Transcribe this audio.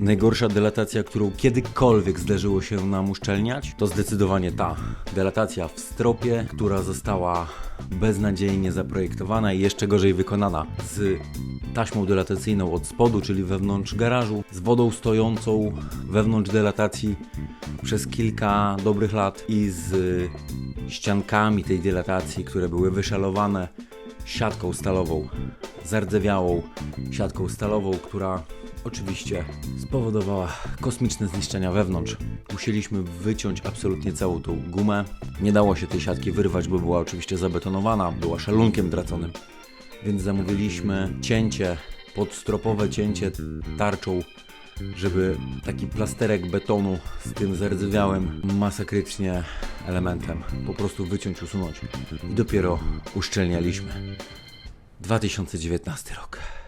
Najgorsza delatacja, którą kiedykolwiek zdarzyło się nam uszczelniać, to zdecydowanie ta. Delatacja w stropie, która została beznadziejnie zaprojektowana i jeszcze gorzej wykonana. Z taśmą delatacyjną od spodu, czyli wewnątrz garażu, z wodą stojącą wewnątrz delatacji przez kilka dobrych lat i z ściankami tej dilatacji, które były wyszalowane siatką stalową, zardzewiałą siatką stalową, która oczywiście spowodowała kosmiczne zniszczenia wewnątrz. Musieliśmy wyciąć absolutnie całą tą gumę. Nie dało się tej siatki wyrwać, bo była oczywiście zabetonowana, była szalunkiem draconym. Więc zamówiliśmy cięcie, podstropowe cięcie tarczą żeby taki plasterek betonu z tym zardzewiałym masakrycznie elementem po prostu wyciąć, usunąć. I dopiero uszczelnialiśmy. 2019 rok.